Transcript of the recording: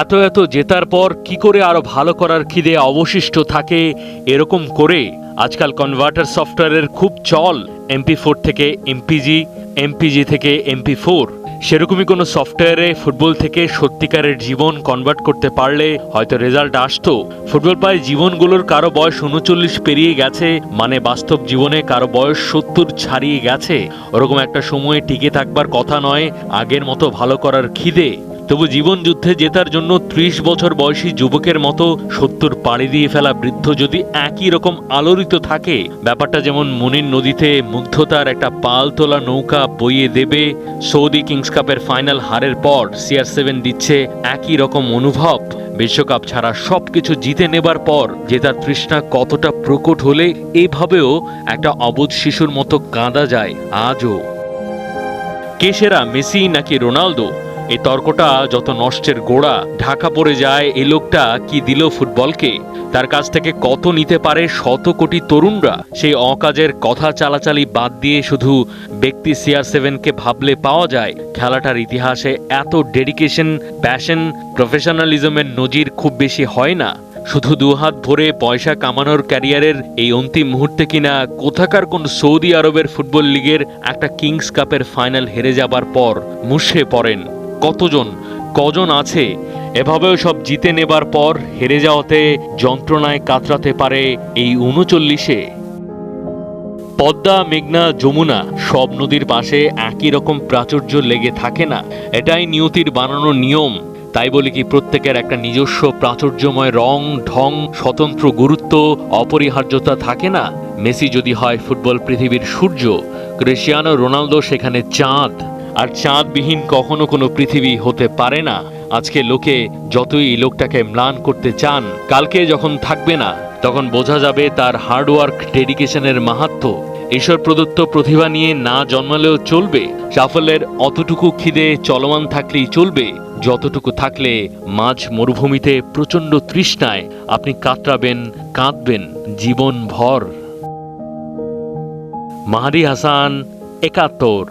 এত এত জেতার পর কি করে আরও ভালো করার খিদে অবশিষ্ট থাকে এরকম করে আজকাল কনভার্টার সফটওয়্যারের খুব চল। এমপি ফোর থেকে এমপিজি এমপিজি থেকে এমপি ফোর সেরকমই কোনো সফটওয়্যারে ফুটবল থেকে সত্যিকারের জীবন কনভার্ট করতে পারলে হয়তো রেজাল্ট আসতো। ফুটবল পায় জীবনগুলোর কারও বয়স উনচল্লিশ পেরিয়ে গেছে মানে বাস্তব জীবনে কারও বয়স সত্তর ছাড়িয়ে গেছে। ওরকম একটা সময়ে টিকে থাকবার কথা নয়, আগের মতো ভালো করার খিদে। তবু জীবন যুদ্ধে জেতার জন্য ত্রিশ বছর বয়সী যুবকের মতো সত্তর পাড়ি দিয়ে ফেলা বৃদ্ধ যদি একই রকম আলোড়িত থাকে, ব্যাপারটা যেমন মনির নদীতে মুগ্ধতার একটা পাল তোলা নৌকা বইয়ে দেবে, সৌদি কিংস কাপের ফাইনাল হারের পর সিআর সেভেন দিচ্ছে একই রকম অনুভব। বিশ্বকাপ ছাড়া সবকিছু জিতে নেবার পর জেতার তৃষ্ণা কতটা প্রকট হলে এভাবেও একটা অবোধ শিশুর মতো কাঁদা যায় আজও। কে সেরা, মেসি নাকি রোনালদো? এই তর্কটা যত নষ্টের গোড়া, ঢাকা পড়ে যায় এ লোকটা কি দিল ফুটবলকে? তার কাছ থেকে কত নিতে পারে শত কোটি তরুণরা? সেই অকাজের কথা চালাচালি বাদ দিয়ে শুধু ব্যক্তি সিআর সেভেনকে ভাবলে পাওয়া যায়। খেলাটার ইতিহাসে এত ডেডিকেশন প্যাশন প্রফেশনালিজমের নজির খুব বেশি হয় না। শুধু দুহাত ভরে পয়সা কামানোর ক্যারিয়ারের এই অন্তিম মুহূর্তে কিনা কোথাকার কোন সৌদি আরবের ফুটবল লিগের একটা কিংস কাপের ফাইনাল হেরে যাবার পর মুষে পড়েন। কতজন, কজন আছে, এভাবেও সব জিতে নেবার পর হেরে যাওয়াতে যন্ত্রণায় কাতরাতে পারে এই উনচল্লিশে। পদ্মা, মেঘনা, যমুনা সব নদীর পাশে একই রকম প্রাচুর্য লেগে থাকে না। এটাই নিয়তির বানানো নিয়ম। তাই বলি কি, প্রত্যেকের একটা নিজস্ব প্রাচুর্যময় রং, ঢং, স্বতন্ত্র গুরুত্ব, অপরিহার্যতা থাকে না। মেসি যদি হয় ফুটবল পৃথিবীর সূর্য, ক্রিশ্চিয়ানো রোনালদো সেখানে চাঁদ। আর চাঁদবিহীন কখনো কোনো পৃথিবী হতে পারে না। আজকে লোকে যতই লোকটাকে ম্লান করতে চান, কালকে যখন থাকবে না, তখন বোঝা যাবে তার হার্ডওয়ার্ক, ডেডিকেশনের মাহাত্ম্য। ঈশ্বর প্রদত্ত প্রতিভা নিয়ে না জন্মালেও চলবে। সাফল্যের অতটুকু খিদে চলমান থাকলেই চলবে। যতটুকু থাকলে মাঝ মরুভূমিতে প্রচণ্ড তৃষ্ণায় আপনি কাতরাবেন, কাঁদবেন জীবন ভর মাহাদি হাসান, একাত্তর।